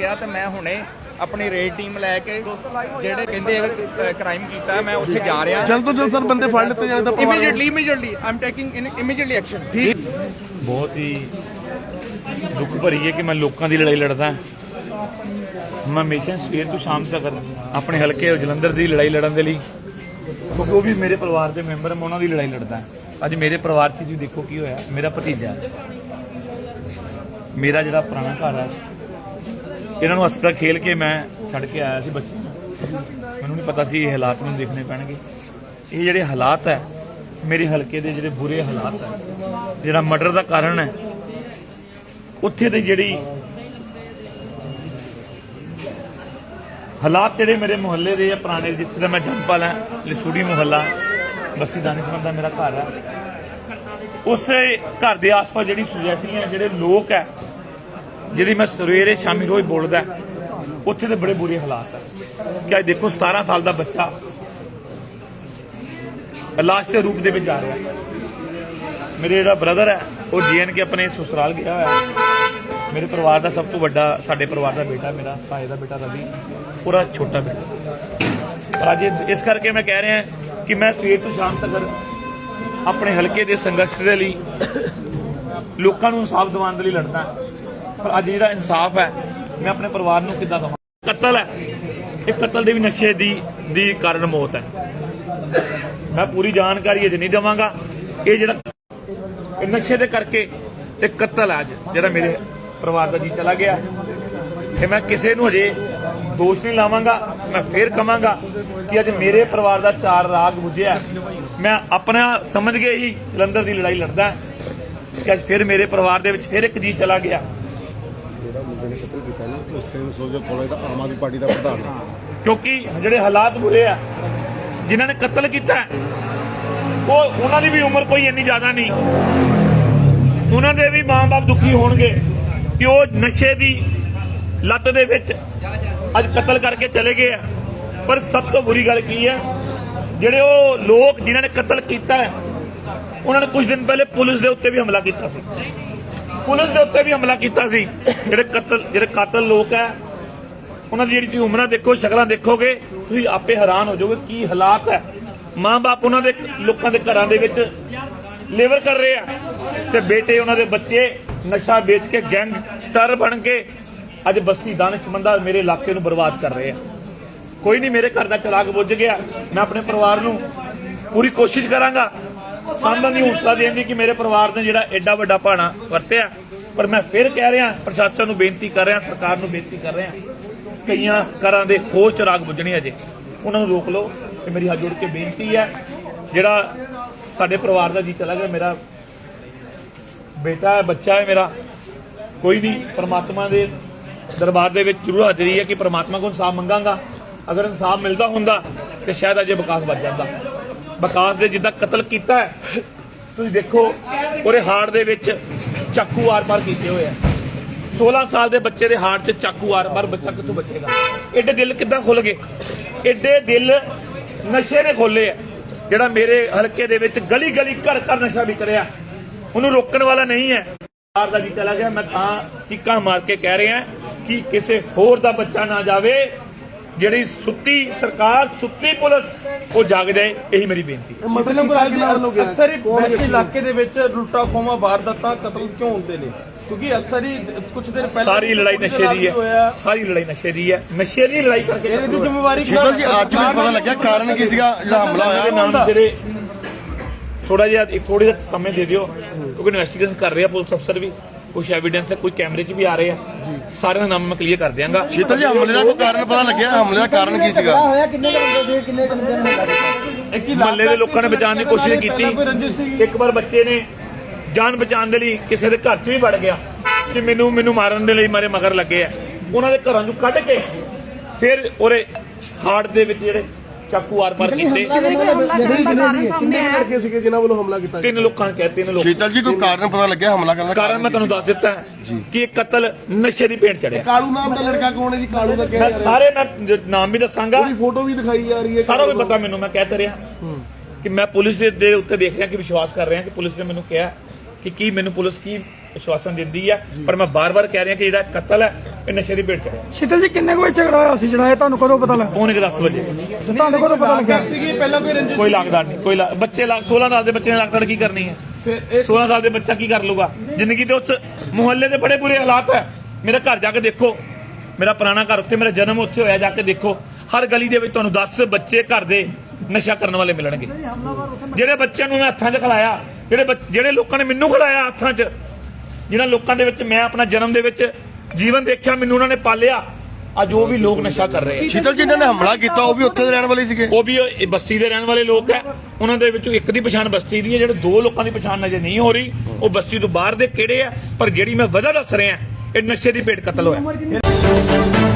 ਗਿਆ ਤੇ ਮੈਂ ਹੁਣੇ ਆਪਣੀ ਰੇਡ ਟੀਮ ਲੈ ਕੇ ਜਿਹੜੇ ਕਹਿੰਦੇ ਕ੍ਰਾਈਮ ਕੀਤਾ ਹੈ, ਮੈਂ ਉੱਥੇ ਜਾ ਰਿਹਾ। ਜਲਦ ਤੋਂ ਜਲਦ ਸਰ ਬੰਦੇ ਫੜ ਲਿੱਤੇ ਜਾਣ ਤਾਂ immediately immediately I'm taking immediately action ਠੀਕ। ਬਹੁਤ ਹੀ ਦੁੱਖ ਭਰੀ ਹੈ ਕਿ ਮੈਂ ਲੋਕਾਂ ਦੀ ਲੜਾਈ ਲੜਦਾ ਮੈਂ ਹਮੇਸ਼ਾ ਸਵੇਰ ਤੋਂ ਸ਼ਾਮ ਤੱਕ ਆਪਣੇ ਹਲਕੇ ਜਲੰਧਰ ਦੀ ਲੜਾਈ ਲੜਨ ਦੇ ਲਈ ਕਿਉਂਕਿ ਉਹ ਵੀ ਮੇਰੇ ਪਰਿਵਾਰ ਦੇ ਮੈਂਬਰ ਮੈਂ ਉਹਨਾਂ ਦੀ ਲੜਾਈ ਲੜਦਾ ਅੱਜ ਮੇਰੇ ਪਰਿਵਾਰ 'ਚ ਤੁਸੀਂ ਦੇਖੋ ਕੀ ਹੋਇਆ ਮੇਰਾ ਭਤੀਜਾ ਮੇਰਾ ਜਿਹੜਾ ਪੁਰਾਣਾ ਘਰ ਹੈ ਇਹਨਾਂ ਨੂੰ ਹਸਪਤਾਲ ਖੇਲ ਕੇ ਮੈਂ ਛੱਡ ਕੇ ਆਇਆ ਸੀ ਬੱਚੇ ਮੈਨੂੰ ਨਹੀਂ ਪਤਾ ਸੀ ਇਹ ਹਾਲਾਤ ਮੈਨੂੰ ਦੇਖਣੇ ਪੈਣਗੇ। ਇਹ ਜਿਹੜੇ ਹਾਲਾਤ ਹੈ, ਮੇਰੇ ਹਲਕੇ ਦੇ ਜਿਹੜੇ ਬੁਰੇ ਹਾਲਾਤ ਹੈ, ਜਿਹੜਾ ਮਰਡਰ ਦਾ ਕਾਰਨ ਹੈ, ਉੱਥੇ ਦੇ ਜਿਹੜੀ ਹਾਲਾਤ ਜਿਹੜੇ ਮੇਰੇ ਮੁਹੱਲੇ ਦੇ ਆ, ਪੁਰਾਣੇ ਜਿੱਥੇ ਦਾ ਮੈਂ ਜਨਪਲ ਹਾਂ, ਲਸੂੜੀ ਮੁਹੱਲਾ ਬਸਤੀ ਦਾਨਿਸ਼ਮੰਦ ਦਾ ਮੇਰਾ ਘਰ ਹੈ। ਉਸ ਘਰ ਦੇ ਆਸ-ਪਾਸ ਜਿਹੜੀ ਸੁਸਾਇਟੀ ਹੈ, ਜਿਹੜੇ ਲੋਕ ਹੈ ਜਿਹੜੀ ਮੈਂ ਸਵੇਰੇ ਸ਼ਾਮੀ ਰੋਜ਼ ਬੋਲਦਾ ਉੱਥੇ ਦੇ ਬੜੇ ਬੁਰੇ ਹਾਲਾਤ ਹੈ। ਕਿ ਅੱਜ ਦੇਖੋ 17 ਸਾਲ ਦਾ ਬੱਚਾ ਲਾਸ਼ ਦੇ ਰੂਪ ਦੇ ਵਿੱਚ ਜਾ ਰਿਹਾ ਹੈ। ਮੇਰੇ ਜਿਹੜਾ ਬ੍ਰਦਰ ਹੈ, ਉਹ ਜੀਐਨ ਕੇ ਆਪਣੇ ਸੁਸਰਾਲ ਗਿਆ ਹੋਇਆ ਮੇਰੇ ਪਰਿਵਾਰ ਦਾ ਸਭ ਤੋਂ ਵੱਡਾ, ਸਾਡੇ ਪਰਿਵਾਰ ਦਾ ਬੇਟਾ ਮੇਰਾ ਭਾਈ ਦਾ ਬੇਟਾ ਰਵੀ, ਪੂਰਾ ਛੋਟਾ ਬੇਟਾ। ਪਰ ਅੱਜ ਇਸ ਕਰਕੇ ਮੈਂ ਕਹਿ ਰਿਹਾ ਕਿ ਮੈਂ ਸਵੇਰ ਤੋਂ ਸ਼ਾਮ ਤੱਕ ਆਪਣੇ ਹਲਕੇ ਦੇ ਸੰਘਰਸ਼ ਦੇ ਲਈ, ਲੋਕਾਂ ਨੂੰ ਇਨਸਾਫ ਦਿਵਾਉਣ ਦੇ ਲਈ ਲੜਦਾ ਅੱਜ ਜਿਹੜਾ ਇਨਸਾਫ ਹੈ, ਮੈਂ ਆਪਣੇ ਪਰਿਵਾਰ ਨੂੰ ਕਿੱਦਾਂ ਦਵਾਂ? ਕਤਲ ਹੈ। ਇਹ ਕਤਲ ਦੇ ਵੀ ਨਸ਼ੇ ਦੀ ਦੀ ਕਾਰਨ ਮੌਤ ਹੈ। ਮੈਂ ਪੂਰੀ ਜਾਣਕਾਰੀ ਅਜੇ ਨਹੀਂ ਦੇਵਾਂਗਾ। ਇਹ ਜਿਹੜਾ ਇਹ ਨਸ਼ੇ ਦੇ ਕਰਕੇ ਇਹ ਕਤਲ ਅੱਜ, ਜਿਹੜਾ ਮੇਰੇ ਪਰਿਵਾਰ ਦਾ ਜੀ ਚਲਾ ਗਿਆ। ਤੇ ਮੈਂ ਕਿਸੇ ਨੂੰ ਹਜੇ ਦੋਸ਼ ਨਹੀਂ ਲਾਵਾਂਗਾ, ਮੈਂ ਫੇਰ ਕਵਾਂਗਾ ਕਿ ਅੱਜ ਮੇਰੇ ਪਰਿਵਾਰ ਦਾ ਚਾਰ ਰਾਗ ਬੁਝਿਆ ਮੈਂ ਆਪਣਾ ਸਮਝ ਕੇ ਹੀ ਜਲੰਧਰ ਦੀ ਲੜਾਈ ਲੜਦਾ ਕਿ ਅੱਜ ਫਿਰ ਮੇਰੇ ਪਰਿਵਾਰ ਦੇ ਵਿੱਚ ਫਿਰ ਇੱਕ ਜੀ ਚਲਾ ਗਿਆ। ਜਿਹੜਾ ਮੁੰਡੇ ਨੇ ਕਤਲ ਕੀਤਾ ਨਾ ਉਹ ਸੇਨ ਕਾਲਜ ਦਾ ਆਮ ਆਦਮੀ ਪਾਰਟੀ ਦਾ ਪ੍ਰਧਾਨ ਹੈ ਕਿਉਂਕਿ ਜਿਹੜੇ ਹਾਲਾਤ ਬੁਰੇ ਆ, ਜਿਨ੍ਹਾਂ ਨੇ ਕਤਲ ਕੀਤਾ, ਉਹ ਉਹਨਾਂ ਦੀ ਵੀ ਉਮਰ ਕੋਈ ਇੰਨੀ ਜ਼ਿਆਦਾ ਨਹੀਂ। ਉਹਨਾਂ ਦੇ ਵੀ ਮਾਂ-ਬਾਪ ਦੁਖੀ ਹੋਣਗੇ ਕਿ ਉਹ ਨਸ਼ੇ ਦੀ ਲੱਤ ਦੇ ਵਿੱਚ ਅੱਜ ਕਤਲ ਕਰਕੇ ਚਲੇ ਗਏ ਆ। ਪਰ ਸਭ ਤੋਂ ਬੁਰੀ ਗੱਲ ਕੀ ਹੈ ਜਿਹੜੇ ਉਹ ਲੋਕ ਜਿਨ੍ਹਾਂ ਨੇ ਕਤਲ ਕੀਤਾ, ਉਹਨਾਂ ਨੇ ਕੁਝ ਦਿਨ ਪਹਿਲੇ ਪੁਲਿਸ ਦੇ ਉੱਤੇ ਵੀ ਹਮਲਾ ਕੀਤਾ ਸੀ। ਪੁਲਿਸ ਦੇ ਉੱਤੇ ਵੀ ਹਮਲਾ ਕੀਤਾ ਸੀ। ਜਿਹੜੇ ਕਤਲ ਜਿਹੜੇ ਕਾਤਲ ਲੋਕ ਹੈ, ਉਹਨਾਂ ਦੀ ਜਿਹੜੀ ਤੁਸੀਂ ਉਮਰਾਂ ਦੇਖੋ, ਸ਼ਕਲਾਂ ਦੇਖੋਗੇ, ਤੁਸੀਂ ਆਪੇ ਹੈਰਾਨ ਹੋ ਜਾਓਗੇ ਕੀ ਹਾਲਾਤ ਹੈ। ਮਾਂ-ਬਾਪ ਉਹਨਾਂ ਦੇ ਲੋਕਾਂ ਦੇ ਘਰਾਂ ਦੇ ਵਿੱਚ ਲੇਬਰ ਕਰ ਰਹੇ ਆ ਤੇ ਬੇਟੇ, ਉਹਨਾਂ ਦੇ ਬੱਚੇ ਨਸ਼ਾ ਵੇਚ ਕੇ ਗੈਂਗਸਟਰ ਬਣ ਕੇ ਅੱਜ ਬਸਤੀ ਦਾਨਿਸ਼ਮੰਦਾ ਮੇਰੇ ਇਲਾਕੇ ਨੂੰ ਬਰਬਾਦ ਕਰ ਰਹੇ ਆ। ਕੋਈ ਨਹੀਂ ਮੇਰੇ ਘਰ ਦਾ ਚਲਾਕ ਬੁੱਝ ਗਿਆ। ਮੈਂ ਆਪਣੇ ਪਰਿਵਾਰ ਨੂੰ ਪੂਰੀ ਕੋਸ਼ਿਸ਼ ਕਰਾਂਗਾ। ਸਾਂਭਣ ਦੀ ਹੌਸਲਾ ਦੇਣ ਦੀ ਕਿ ਮੇਰੇ ਪਰਿਵਾਰ ਨੇ ਜਿਹੜਾ ਐਡਾ ਵੱਡਾ ਭਾਣਾ ਵਰਤਿਆ। ਪਰ ਮੈਂ ਫਿਰ ਕਹਿ ਰਿਹਾ, ਪ੍ਰਸ਼ਾਸਨ ਨੂੰ ਬੇਨਤੀ ਕਰ ਰਿਹਾ, ਸਰਕਾਰ ਨੂੰ ਬੇਨਤੀ ਕਰ ਰਿਹਾ, ਕਈਆਂ ਘਰਾਂ ਦੇ ਹੋਰ ਚਿਰਾਗ ਬੁੱਝਣੇ ਅਜੇ ਉਹਨਾਂ ਨੂੰ ਰੋਕ ਲਓ ਤੇ ਮੇਰੀ ਹੱਥ ਜੋੜ ਕੇ ਬੇਨਤੀ ਹੈ, ਜਿਹੜਾ ਸਾਡੇ ਪਰਿਵਾਰ ਦਾ ਜੀ ਚਲਾ ਗਿਆ, ਮੇਰਾ ਬੇਟਾ ਹੈ, ਬੱਚਾ ਹੈ ਮੇਰਾ, ਕੋਈ ਨਹੀਂ ਪਰਮਾਤਮਾ ਦੇ ਦਰਬਾਰ ਦੇ ਵਿੱਚ ਜ਼ਰੂਰ ਹਾਜ਼ਰੀ ਹੈ ਕਿ ਪਰਮਾਤਮਾ ਕੋਲ ਇਨਸਾਫ ਮੰਗਾਂਗਾ। ਅਗਰ ਇਨਸਾਫ ਮਿਲਦਾ ਹੁੰਦਾ ਤੇ ਸ਼ਾਇਦ ਅਜੇ ਵਿਕਾਸ ਵੱਜ ਜਾਂਦਾ। ਵਿਕਾਸ ਦੇ ਜਿੱਦਾਂ ਕਤਲ ਕੀਤਾ ਹੈ। ਤੁਸੀਂ ਦੇਖੋ, ਉਹਦੇ ਹਾਰਟ ਦੇ ਵਿੱਚ ਚਾਕੂ ਆਰ-ਪਾਰ ਕੀਤੇ ਹੋਏ ਆ। 16 ਸਾਲ ਦੇ ਬੱਚੇ ਦੇ ਹਾਰਟ 'ਚ ਚਾਕੂ ਆਰ-ਪਾਰ ਬੱਚਾ ਕਿੱਥੋਂ ਬਚੇਗਾ? ਐਡੇ ਦਿਲ ਕਿੱਦਾਂ ਖੁੱਲ ਗਏ? ਐਡੇ ਦਿਲ ਨਸ਼ੇ ਨੇ ਖੋਲੇ ਆ। ਜਿਹੜਾ ਮੇਰੇ ਹਲਕੇ ਦੇ ਵਿੱਚ ਗਲੀ ਗਲੀ ਘਰ ਘਰ ਨਸ਼ਾ ਵਿਕ ਰਿਹਾ। ਉਹਨੂੰ ਰੋਕਣ ਵਾਲਾ ਨਹੀਂ ਹੈ। ਸਰਕਾਰ ਦਾ ਜੀ ਚਲਾ ਗਿਆ। ਮੈਂ ਤਾਂ ਚੀਕਾਂ ਮਾਰ ਕੇ ਕਹਿ ਰਿਹਾ ਕਿ ਕਿਸੇ ਹੋਰ ਦਾ ਬੱਚਾ ਨਾ ਜਾਵੇ। ਜਿਹੜੀ ਸੁੱਤੀ ਸਰਕਾਰ ਸੁੱਤੀ ਪੁਲਿਸ ਉਹ ਜਾਗ ਜਾਏ ਇਹੀ ਮੇਰੀ ਬੇਨਤੀ ਹੈ। ਮਤਲਬ ਕਿ ਅਕਸਰ ਹੀ ਵੈਸਟ ਇਲਾਕੇ ਦੇ ਵਿੱਚ ਲੁੱਟਾ ਖੋਮਾ ਵਾਰਦਾਤਾਂ ਕਤਲ ਕਿਉਂ ਹੁੰਦੇ ਨੇ? ਕਿਉਂਕਿ ਅਕਸਰ ਹੀ ਕੁਝ ਦਿਨ ਪਹਿਲਾਂ ਸਾਰੀ ਲੜਾਈ ਨਸ਼ੇ ਦੀ। ਹੈ। ਸਾਰੀ ਲੜਾਈ ਨਸ਼ੇ ਦੀ ਹੈ। ਨਸ਼ੇ ਦੀ ਲੜਾਈ ਕਰਕੇ ਇਹਦੀ ਜ਼ਿੰਮੇਵਾਰੀ ਸ਼ੀਤਲ ਜੀ ਅੱਜ ਵੀ ਪਤਾ ਲੱਗਿਆ ਕਾਰਨ ਕੀ ਸੀਗਾ? ਜਿਹੜਾ ਹਮਲਾ ਦੇ ਹੋਇਆ। ਨਾਮ ਜਿਹੜੇ ਥੋੜਾ ਜਿਹਾ ਇੱਕ ਥੋੜੀ ਜਿਹਾ ਸਮੇਂ ਦੇ ਦਿਓ ਕਿਉਂਕਿ ਇਨਵੈਸਟੀਗੇਸ਼ਨ ਕਰ ਰਹੇ ਪੁਲਿਸ ਅਫਸਰ ਵੀ। ਕੁਝ ਐਵੀਡੈਂਸ ਹੈ ਕੋਈ ਕੈਮਰੇ 'ਚ ਵੀ ਆ ਰਹੇ ਆ। ਸਾਰਿਆਂ ਦਾ ਨਾਮ ਮੈਂ ਕਲੀਅਰ ਕਰ ਦਿਆਂਗਾ। ਸ਼ੀਤਲ ਜੀ ਹਮਲੇ ਦਾ ਕੋਈ ਕਾਰਨ ਪਤਾ ਲੱਗਿਆ? ਹਮਲੇ ਦਾ ਕਾਰਨ ਕੀ ਸੀਗਾ? ਇੱਕ ਹੀ ਮਹੱਲੇ ਦੇ ਲੋਕਾਂ ਨੇ ਬਚਾਉਣ ਦੀ ਕੋਸ਼ਿਸ਼ ਕੀਤੀ। ਇੱਕ ਵਾਰ ਬੱਚੇ ਨੇ ਜਾਨ ਬਚਾਉਣ ਦੇ ਲਈ ਕਿਸੇ ਦੇ ਘਰ 'ਚ ਵੀ ਵੜ ਗਿਆ ਕਿ ਮੈਨੂੰ ਮੈਨੂੰ ਮਾਰਨ ਦੇ ਲਈ ਮਾਰੇ ਮਗਰ ਲੱਗੇ ਆ। ਉਹਨਾਂ ਦੇ ਘਰਾਂ ਚੋਂ ਕੱਢ ਕੇ ਫਿਰ ਉਹਦੇ ਹਾਰਟ ਦੇ ਵਿੱਚ ਜਿਹੜੇ ਚਾਕੂ ਆਰ-ਪਾਰ ਕੀਤੇ। ਲੜਕੇ ਸੀਗੇ ਜਿਨ੍ਹਾਂ ਵੱਲੋਂ ਹਮਲਾ ਕੀਤਾ ਤਿੰਨ ਲੋਕਾਂ ਨੇ ਕਹਿ ਤਿੰਨ ਲੋਕ ਸ਼ੀਤਲ ਜੀ ਕੋਈ ਕਾਰਨ ਪਤਾ ਲੱਗਿਆ ਹਮਲਾ ਕਰਨ ਦਾ? ਕਾਰਨ ਮੈਂ ਤੁਹਾਨੂੰ ਦੱਸ ਦਿੱਤਾ ਕਿ ਇਹ ਕਤਲ ਨਸ਼ੇ ਦੀ ਭੇਂਟ ਚੜਿਆ ਕਾਲੂ ਨਾਮ ਦਾ ਲੜਕਾ ਕੌਣ ਹੈ ਜੀ? ਕਾਲੂ ਦਾ ਮੈਂ ਸਾਰੇ ਮੈਂ ਜ- ਨਾਮ ਵੀ ਦੱਸਾਂਗਾ। ਉਹਦੀ ਫੋਟੋ ਵੀ ਦਿਖਾਈ ਜਾ ਰਹੀ ਹੈ ਸਾਰਾ ਕੁਝ ਪਤਾ ਮੈਨੂੰ ਮੈਂ ਕਹਿ ਤਾ ਰਿਹਾ। ਕਿ ਮੈਂ ਪੁਲਿਸ ਦੇ ਦੇ ਉੱਤੇ ਦੇਖ ਰਿਹਾ ਕਿ ਵਿਸ਼ਵਾਸ ਕਰ ਰਿਹਾ ਕਿ ਪੁਲਿਸ ਨੇ ਮੈਨੂੰ ਕਿਹਾ ਕਿ ਕੀ ਮੈਨੂੰ ਪੁਲਿਸ ਕੀ ਵਿਸ਼ਵਾਸਨ ਦਿੰਦੀ ਹੈ ਪਰ ਮੈਂ ਬਾਰ-ਬਾਰ ਕਹਿ ਰਿਹਾ ਕਿ ਜਿਹੜਾ ਕਤਲ ਹੈ ਇਹ ਨਸ਼ੇ ਦੀ ਭੇਟ ਚ ਹੈ ਸ਼ੀਤਲ ਜੀ ਕਿੰਨੇ ਕੁ ਵਜੇ ਝਗੜਾ ਹੋਇਆ ਸੀ? ਜਿਹੜਾ ਇਹ ਤੁਹਾਨੂੰ ਕਦੋਂ ਪਤਾ ਲੱਗਾ? ਪੌਣੇ ਕੁ 10 ਵਜੇ। ਤੁਹਾਨੂੰ ਕਦੋਂ ਪਤਾ ਲੱਗਿਆ ਸੀਗੀ ਪਹਿਲਾਂ ਕੋਈ ਰੰਜਿਸ਼ ਕੋਈ ਲੱਗਦਾ ਨਹੀਂ ਕੋਈ ਲਾ- ਬੱਚੇ ਲਾ- 16 ਸਾਲ ਦੇ ਬੱਚੇ ਨੇ ਲੱਗਦਾ ਕੀ ਕਰਨੀ ਹੈ? ਫਿਰ ਇਹ 16 ਸਾਲ ਦੇ ਬੱਚਾ ਕੀ ਕਰ ਲੂਗਾ ਜ਼ਿੰਦਗੀ ਦੇ ਉਸ ਮੁਹੱਲੇ ਦੇ ਬੜੇ ਬੁਰੇ ਹਾਲਾਤ ਹੈ। ਮੇਰਾ ਘਰ ਜਾ ਕੇ ਦੇਖੋ। ਮੇਰਾ ਪੁਰਾਣਾ ਘਰ ਉੱਥੇ ਮੇਰਾ ਜਨਮ ਉੱਥੇ ਹੋਇਆ ਜਾ ਕੇ ਦੇਖੋ। ਹਰ ਗਲੀ ਦੇ ਵਿੱਚ ਤੁਹਾਨੂੰ 10 ਬੱਚੇ ਘਰ ਦੇ ਨਸ਼ਾ ਕਰਨ ਵਾਲੇ ਮਿਲਣਗੇ। ਜਿਹੜੇ ਬੱਚਿਆਂ ਨੂੰ ਮੈਂ ਹੱਥਾਂ 'ਚ ਖਿਲਾਇਆ ਜਿਹੜੇ ਬੱਚ- ਜਿਹੜੇ ਲੋਕਾਂ ਨੇ ਮੈਨੂੰ ਖਿਲਾਇਆ ਹੱਥਾਂ 'ਚ ਜਿਹਨਾਂ ਲੋਕਾਂ ਦੇ ਵਿੱਚ ਮੈਂ ਆਪਣਾ ਜਨਮ ਦੇ ਵਿੱਚ ਜੀਵਨ ਦੇਖਿਆ ਮੈਨੂੰ ਉਹਨਾਂ ਨੇ ਪਾਲਿਆ ਅੱਜ ਉਹ ਵੀ ਲੋਕ ਨਸ਼ਾ ਕਰ ਰਹੇ ਆ। ਸ਼ੀਤਲ ਜੀ ਨੇ ਹਮਲਾ ਕੀਤਾ ਉਹ ਵੀ ਉੱਥੇ ਦੇ ਰਹਿਣ ਵਾਲੇ ਸੀਗੇ। ਉਹ ਵੀ ਇਹ ਬਸਤੀ ਦੇ ਰਹਿਣ ਵਾਲੇ ਲੋਕ ਹੈ। ਉਹਨਾਂ ਦੇ ਵਿੱਚੋਂ ਇੱਕ ਦੀ ਪਛਾਣ ਬਸਤੀ ਦੀ ਹੈ ਜਿਹੜੇ ਦੋ ਲੋਕਾਂ ਦੀ ਪਛਾਣ ਨਜ਼ਰ ਨਹੀਂ ਹੋ ਰਹੀ ਉਹ ਬਸਤੀ ਤੋਂ ਬਾਹਰ ਦੇ ਕਿਹੜੇ ਆ? ਪਰ ਜਿਹੜੀ ਮੈਂ ਵਜ੍ਹਾ ਦੱਸ ਰਿਹਾ ਇਹ ਨਸ਼ੇ ਦੀ ਭੇਟ ਕਤਲ ਹੋਇਆ।